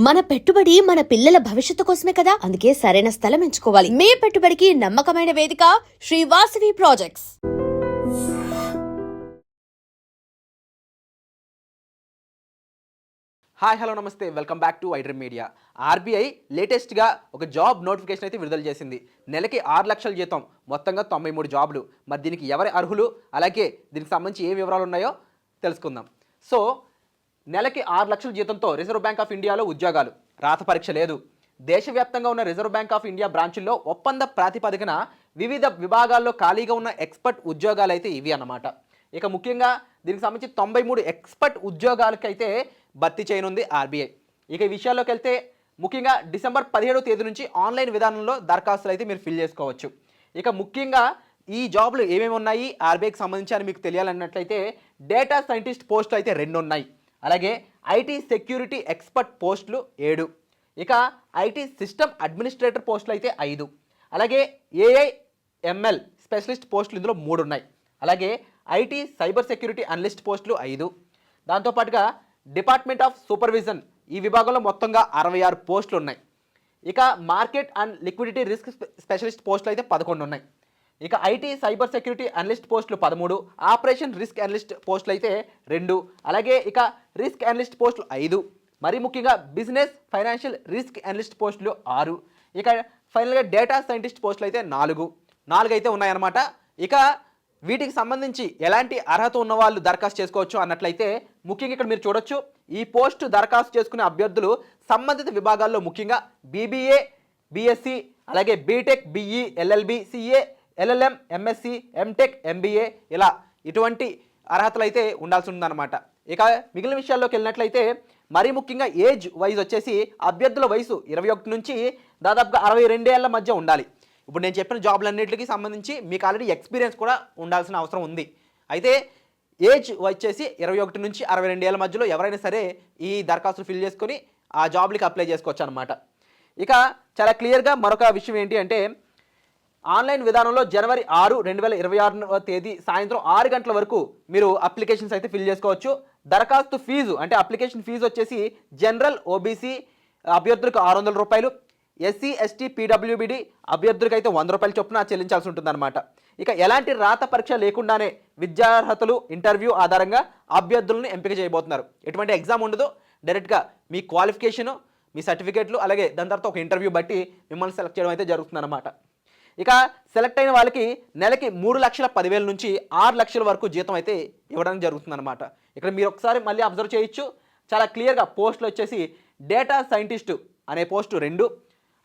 మన పెట్టుబడి మన పిల్లల భవిష్యత్తు కోసమే కదా? అందుకే సరైన స్థలం ఎంచుకోవాలి. మీ పెట్టుబడికి నమ్మకమైన వేదిక శ్రీవాసవి ప్రాజెక్ట్స్. హాయ్ హలో నమస్తే. Welcome back to iDream Media. RBI లేటెస్ట్గా ఒక జాబ్ నోటిఫికేషన్ అయితే విడుదల చేసింది. నెలకి ఆరు లక్షల జీతం మొత్తంగా తొంభై మూడు జాబ్లు. మరి దీనికి ఎవరి అర్హులు? అలాగే దీనికి సంబంధించి ఏ వివరాలు ఉన్నాయో తెలుసుకుందాం. సో నెలకి ఆరు లక్షల జీతంతో రిజర్వ్ బ్యాంక్ ఆఫ్ ఇండియాలో ఉద్యోగాలు. రాత పరీక్ష లేదు. దేశవ్యాప్తంగా ఉన్న రిజర్వ్ బ్యాంక్ ఆఫ్ ఇండియా బ్రాంచుల్లో ఒప్పంద ప్రాతిపదికన వివిధ విభాగాల్లో ఖాళీగా ఉన్న ఎక్స్పర్ట్ ఉద్యోగాలు అయితే ఇవి అన్నమాట. ఇక ముఖ్యంగా దీనికి సంబంధించి తొంభై మూడు ఎక్స్పర్ట్ ఉద్యోగాలకైతే భర్తీ చేయనుంది ఆర్బీఐ. ఇక ఈ విషయాల్లోకి వెళ్తే ముఖ్యంగా డిసెంబర్ పదిహేడవ తేదీ నుంచి ఆన్లైన్ విధానంలో దరఖాస్తులు అయితే మీరు ఫిల్ చేసుకోవచ్చు. ఇక ముఖ్యంగా ఈ జాబ్లు ఏమేమి ఉన్నాయి? ఆర్బీఐకి సంబంధించి అని మీకు తెలియాలన్నట్లయితే డేటా సైంటిస్ట్ పోస్టులు అయితే రెండు ఉన్నాయి అలాగే ఐటీ సెక్యూరిటీ ఎక్స్పర్ట్ పోస్టులు ఏడు. ఇక ఐటీ సిస్టమ్ అడ్మినిస్ట్రేటర్ పోస్టులు అయితే ఐదు. అలాగే ఏఐ ఎంఎల్ స్పెషలిస్ట్ పోస్టులు ఇందులో మూడు ఉన్నాయి అలాగే ఐటీ సైబర్ సెక్యూరిటీ అనలిస్ట్ పోస్టులు ఐదు. దాంతోపాటుగా డిపార్ట్మెంట్ ఆఫ్ సూపర్విజన్ ఈ విభాగంలో మొత్తంగా అరవై ఆరు పోస్టులు ఉన్నాయి. ఇక market and liquidity risk specialist పోస్టులు అయితే పదకొండు ఉన్నాయి. ఇక ఐటీ సైబర్ సెక్యూరిటీ అనలిస్ట్ పోస్టులు పదమూడు ఆపరేషన్ రిస్క్ అనలిస్ట్ పోస్టులు అయితే రెండు అలాగే ఇక రిస్క్ అనలిస్ట్ పోస్టులు ఐదు మరి ముఖ్యంగా బిజినెస్ ఫైనాన్షియల్ రిస్క్ అనలిస్ట్ పోస్టులు ఆరు ఇక ఫైనల్గా డేటా సైంటిస్ట్ పోస్టులు అయితే నాలుగు నాలుగు అయితే ఉన్నాయన్నమాట. ఇక వీటికి సంబంధించి ఎలాంటి అర్హత ఉన్న వాళ్ళు దరఖాస్తు చేసుకోవచ్చు అన్నట్లయితే ముఖ్యంగా ఇక్కడ మీరు చూడొచ్చు ఈ పోస్టు దరఖాస్తు చేసుకునే అభ్యర్థులు సంబంధిత విభాగాల్లో ముఖ్యంగా బీబీఏ బీఎస్సీ అలాగే BTech BE LLB CA LLM MSc MTech MBA ఇలా ఇటువంటి అర్హతలు అయితే ఉండాల్సి ఉందన్నమాట ఇక మిగిలిన విషయాల్లోకి వెళ్ళినట్లయితే మరీ ముఖ్యంగా ఏజ్ వైజ్ వచ్చేసి అభ్యర్థుల వయసు ఇరవై ఒకటి నుంచి దాదాపుగా అరవై రెండేళ్ళ మధ్య ఉండాలి. ఇప్పుడు నేను చెప్పిన జాబ్లన్నింటికి సంబంధించి మీకు ఆల్రెడీ ఎక్స్పీరియన్స్ కూడా ఉండాల్సిన అవసరం ఉంది. అయితే ఏజ్ వచ్చేసి ఇరవై ఒకటి నుంచి అరవై రెండు ఏళ్ళ మధ్యలో ఎవరైనా సరే ఈ దరఖాస్తులు ఫిల్ చేసుకొని ఆ జాబ్లకి అప్లై చేసుకోవచ్చు అనమాట ఇక చాలా క్లియర్గా మరొక విషయం ఏంటి అంటే ఆన్లైన్ విధానంలో జనవరి ఆరు రెండు వేల ఇరవై ఆరు తేదీ సాయంత్రం ఆరు గంటల వరకు మీరు అప్లికేషన్స్ అయితే ఫిల్ చేసుకోవచ్చు. దరఖాస్తు ఫీజు అంటే అప్లికేషన్ ఫీజు వచ్చేసి జనరల్ ఓబీసీ అభ్యర్థులకు ఆరు వందల రూపాయలు ఎస్సీ ఎస్టీ పీడబ్ల్యూబిడి అభ్యర్థులకు అయితే వంద రూపాయల చొప్పున చెల్లించాల్సి ఉంటుందన్నమాట. ఇక ఎలాంటి రాత పరీక్ష లేకుండానే విద్యార్హతలు ఇంటర్వ్యూ ఆధారంగా అభ్యర్థులను ఎంపిక చేయబోతున్నారు. ఎటువంటి ఎగ్జామ్ ఉండదు. డైరెక్ట్గా మీ క్వాలిఫికేషను మీ సర్టిఫికేట్లు అలాగే దాని తర్వాత ఒక ఇంటర్వ్యూ బట్టి మిమ్మల్ని సెలెక్ట్ చేయడం అయితే జరుగుతుందన్నమాట. ఇక సెలెక్ట్ అయిన వాళ్ళకి నెలకి మూడు లక్షల పదివేల నుంచి ఆరు లక్షల వరకు జీతం అయితే ఇవ్వడం జరుగుతుందన్నమాట. ఇక్కడ మీరు ఒకసారి మళ్ళీ అబ్జర్వ్ చేయొచ్చు. చాలా క్లియర్గా పోస్టులు వచ్చేసి డేటా సైంటిస్టు అనే పోస్టు రెండు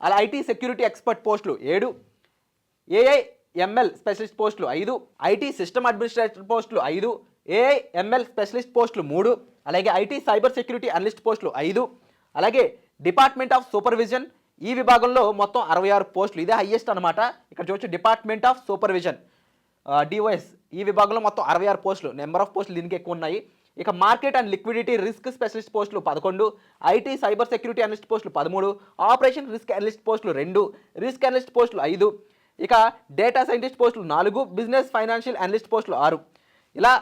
అలా ఐటీ సెక్యూరిటీ ఎక్స్పర్ట్ పోస్టులు ఏడు ఏఐ ఎంఎల్ స్పెషలిస్ట్ పోస్టులు ఐదు ఐటీ సిస్టమ్ అడ్మినిస్ట్రేటర్ పోస్టులు ఐదు ఏఐ ఎంఎల్ స్పెషలిస్ట్ పోస్టులు మూడు అలాగే ఐటీ సైబర్ సెక్యూరిటీ అనలిస్ట్ పోస్టులు ఐదు అలాగే డిపార్ట్మెంట్ ఆఫ్ సూపర్విజన్ ఈ విభాగంలో మొత్తం అరవై ఆరు పోస్టులు. ఇదే హైయెస్ట్ అనమాట ఇక్కడ చూడొచ్చు డిపార్ట్మెంట్ ఆఫ్ సూపర్విజన్ డివైస్ ఈ విభాగంలో మొత్తం అరవై ఆరు పోస్టులు. నెంబర్ ఆఫ్ పోస్టులు దీనికి ఎక్కువ ఉన్నాయి. ఇక market and liquidity risk specialist పోస్టులు పదకొండు. ఐటీ సైబర్ సెక్యూరిటీ అనలిస్ట్ పోస్టులు పదమూడు. ఆపరేషన్ రిస్క్ అనలిస్ట్ పోస్టులు రెండు. రిస్క్ అనలిస్ట్ పోస్టులు ఐదు. ఇక డేటా సైంటిస్ట్ పోస్టులు నాలుగు. బిజినెస్ ఫైనాన్షియల్ అనలిస్ట్ పోస్టులు ఆరు. ఇలా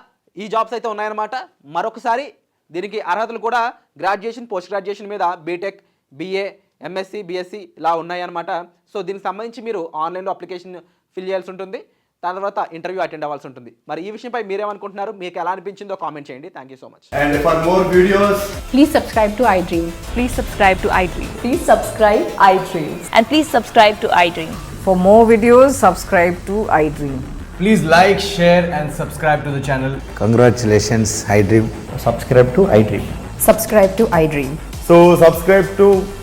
ఈ జాబ్స్ అయితే ఉన్నాయన్నమాట. మరొకసారి దీనికి అర్హతలు కూడా గ్రాడ్యుయేషన్ పోస్ట్ గ్రాడ్యుయేషన్ మీద బీటెక్ బీఏ ఎంఎస్సి బీఎస్సీ ఇలా ఉన్నాయన్నమాట సో దీనికి సంబంధించి మీరు ఆన్లైన్లో అప్లికేషన్ ఫిల్ చేయాల్సి ఉంటుంది దాని తర్వాత ఇంటర్వ్యూ అటెండ్ అవ్వాల్సి ఉంటుంది మరి ఈ విషయంపై మీరేమనుకుంటున్నారు మీకు ఎలా అనిపించిందో కామెంట్ చేయండి thank you so much And for more videos, Please subscribe to iDream. Please subscribe to iDream. Please subscribe iDream. And please subscribe to iDream. For more videos, subscribe to iDream. Please like, share, and subscribe to the channel. Congratulations, iDream. subscribe to iDream. Subscribe to iDream. so subscribe to iDream Media. I